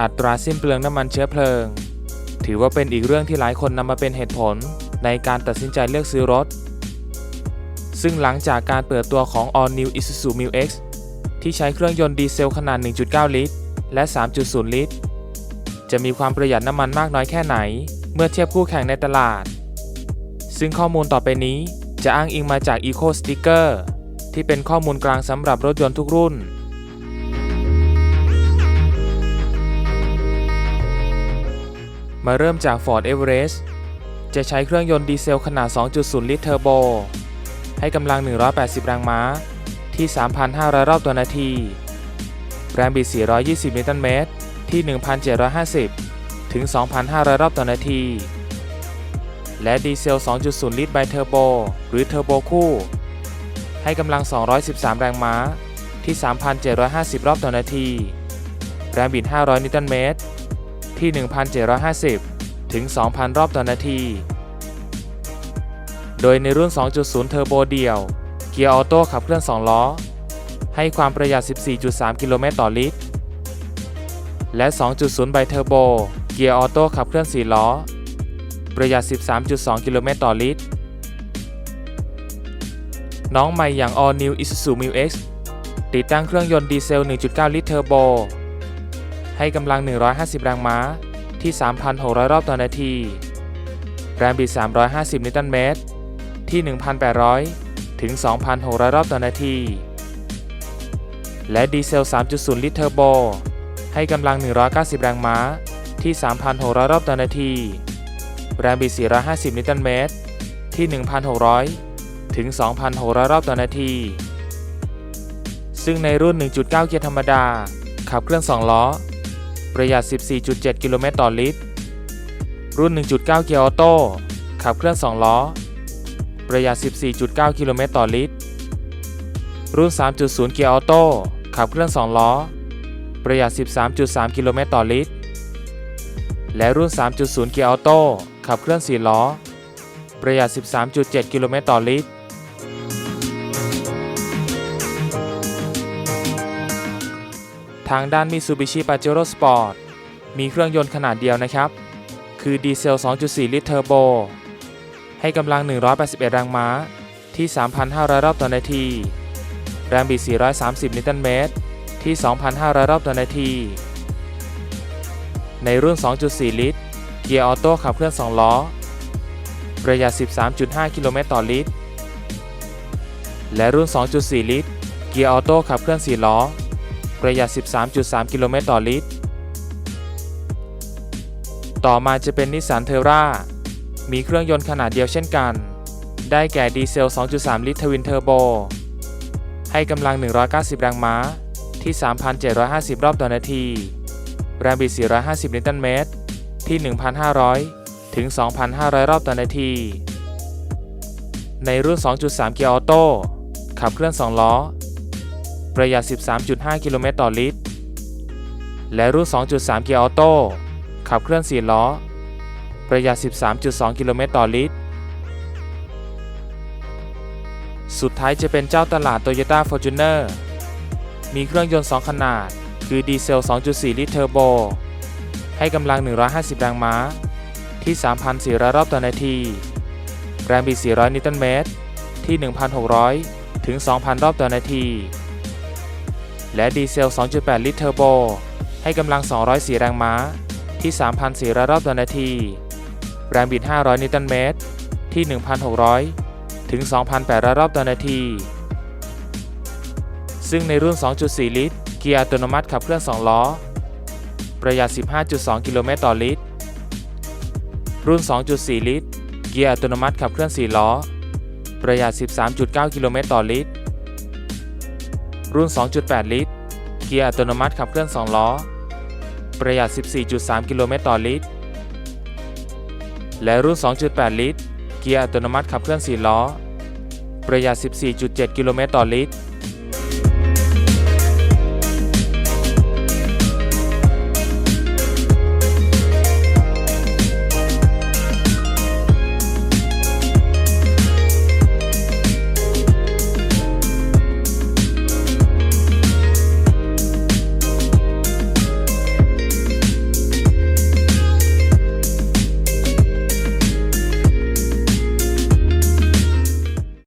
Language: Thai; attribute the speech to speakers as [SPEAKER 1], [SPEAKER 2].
[SPEAKER 1] อัตราสิ้นเปลืองน้ำมันเชื้อเพลิง ถือว่าเป็นอีกเรื่องที่หลายคนนำมาเป็นเหตุผลในการตัดสินใจเลือกซื้อรถ ซึ่งหลังจากการเปิดตัวของ All New Isuzu Mu X ที่ใช้เครื่องยนต์ดีเซลขนาด 1.9 ลิตร และ 3.0 ลิตร จะมีความประหยัดน้ำมันมากน้อยแค่ไหน เมื่อเทียบคู่แข่งในตลาด ซึ่งข้อมูลต่อไปนี้จะอ้างอิงมาจาก Eco Sticker ที่เป็นข้อมูลกลางสำหรับรถยนต์ทุกรุ่น มาเริ่มจาก Ford Everest จะใช้เครื่องยนต์ดีเซลขนาด 2.0 ลิตรเทอร์โบ ให้กำลัง 180 แรงม้า ที่ 3,500 รอบต่อนาที แรงบิด 420 นิวตันเมตร ที่ 1,750 ถึง 2,500 รอบต่อนาที และดีเซล 2.0 ลิตรไบเทอร์โบ หรือเทอร์โบคู่ ให้กำลัง 213 แรงม้า ที่ 3,750 รอบต่อนาที แรงบิด 500 นิวตันเมตร ที่ 1,750 ถึง 2,000 รอบต่อนาที โดยในรุ่น 2.0 เทอร์โบเดี่ยว เกียร์ออโต้ขับเคลื่อน 2 ล้อ ให้ความประหยัด 14.3 กิโลเมตรต่อลิตร และ 2.0 ไบเทอร์โบ เกียร์ออโต้ขับเคลื่อน 4 ล้อ ประหยัด 13.2 กิโลเมตรต่อลิตร น้องใหม่อย่าง All New Isuzu Mu X ติดตั้งเครื่องยนต์ดีเซล 1.9 ลิตรเทอร์โบ ให้กำลัง 150 แรงม้าที่ 3,600 รอบต่อนาที แรงบิด 350 นิวตันเมตร ที่ 1,800 ถึง 2,600 รอบต่อนาที และดีเซล 3.0 ลิตรเทอร์โบ ให้กำลัง 190 แรงม้าที่ 3,600 รอบต่อนาที แรงบิด 450 นิวตันเมตร ที่ 1,600 ถึง 2,600 รอบต่อนาที ซึ่งในรุ่น 1.9 เกียร์ธรรมดา ขับเคลื่อน2ล้อ ประหยัด 14.7 กิโลเมตรต่อลิตร รุ่น 1.9 เกียร์ออโต้ ขับเคลื่อน 2 ล้อ ประหยัด 14.9 กิโลเมตรต่อลิตร รุ่น 3.0 เกียร์ออโต้ ขับเคลื่อน 2 ล้อ ประหยัด 13.3 กิโลเมตรต่อลิตร และรุ่น 3.0 เกียร์ออโต้ ขับเคลื่อน 4 ล้อ ประหยัด 13.7 กิโลเมตรต่อลิตร ทางด้าน Mitsubishi Pajero Sport มีเครื่องยนต์ขนาดเดียวนะครับ คือดีเซล 2.4 ลิตรเทอร์โบ ให้กำลัง 181 แรงม้า ที่ 3,500 รอบต่อนาที แรงบิด 430 นิวตันเมตร ที่ 2,500 รอบต่อนาที ในรุ่น 2.4 ลิตร เกียร์ออโต้ขับเคลื่อน 2 ล้อ ประหยัด 13.5 กิโลเมตรต่อลิตร และรุ่น 2.4 ลิตร เกียร์ออโต้ขับเคลื่อน 4 ล้อ ประหยัด 13.3 กิโลเมตรต่อลิตร ต่อมาจะเป็นนิสสันเทอร่า มีเครื่องยนต์ขนาดเดียวเช่นกัน ได้แก่ดีเซล 2.3 ลิตรทวินเทอร์โบ ให้กำลัง 190 แรงม้า ที่ 3,750 รอบต่อนาที แรงบิด 450 นิวตันเมตร ที่ 1,500 ถึง 2,500 รอบต่อนาที ในรุ่น 2.3 เกียร์ออโต้ ขับเคลื่อน 2 ล้อ ประหยัด 13.5 กิโลเมตรต่อลิตร และรุ่น 2.3 เกียร์ออโต้ ขับเคลื่อน 4 ล้อ ประหยัด 13.2 กิโลเมตรต่อลิตร สุดท้ายจะเป็นเจ้าตลาด Toyota Fortuner มีเครื่องยนต์ 2 ขนาด คือดีเซล 2.4 ลิตรเทอร์โบ ให้กำลัง 150 แรงม้า ที่ 3,400 รอบต่อนาที แรงบิด 400 นิวตันเมตร ที่ 1,600 ถึง 2,000 รอบต่อนาที และดีเซล 2.8 ลิตรเทอร์โบ ให้กำลัง 204 แรงม้า ที่ 3,400 รอบต่อนาที แรงบิด 500 นิวตันเมตร ที่ 1,600 ถึง 2,800 รอบต่อนาที ซึ่งในรุ่น 2.4 ลิตร เกียร์อัตโนมัติขับเคลื่อน 2 ล้อ ประหยัด 15.2 กิโลเมตรต่อลิตร รุ่น 2.4 ลิตร เกียร์อัตโนมัติขับเคลื่อน 4 ล้อ ประหยัด 13.9 กิโลเมตรต่อลิตร รุ่น 2.8 ลิตร เกียร์อัตโนมัติขับเคลื่อน 2 ล้อ ประหยัด 14.3 กิโลเมตรต่อลิตร และรุ่น 2.8 ลิตร เกียร์อัตโนมัติขับเคลื่อน 4 ล้อ ประหยัด 14.7 กิโลเมตรต่อลิตร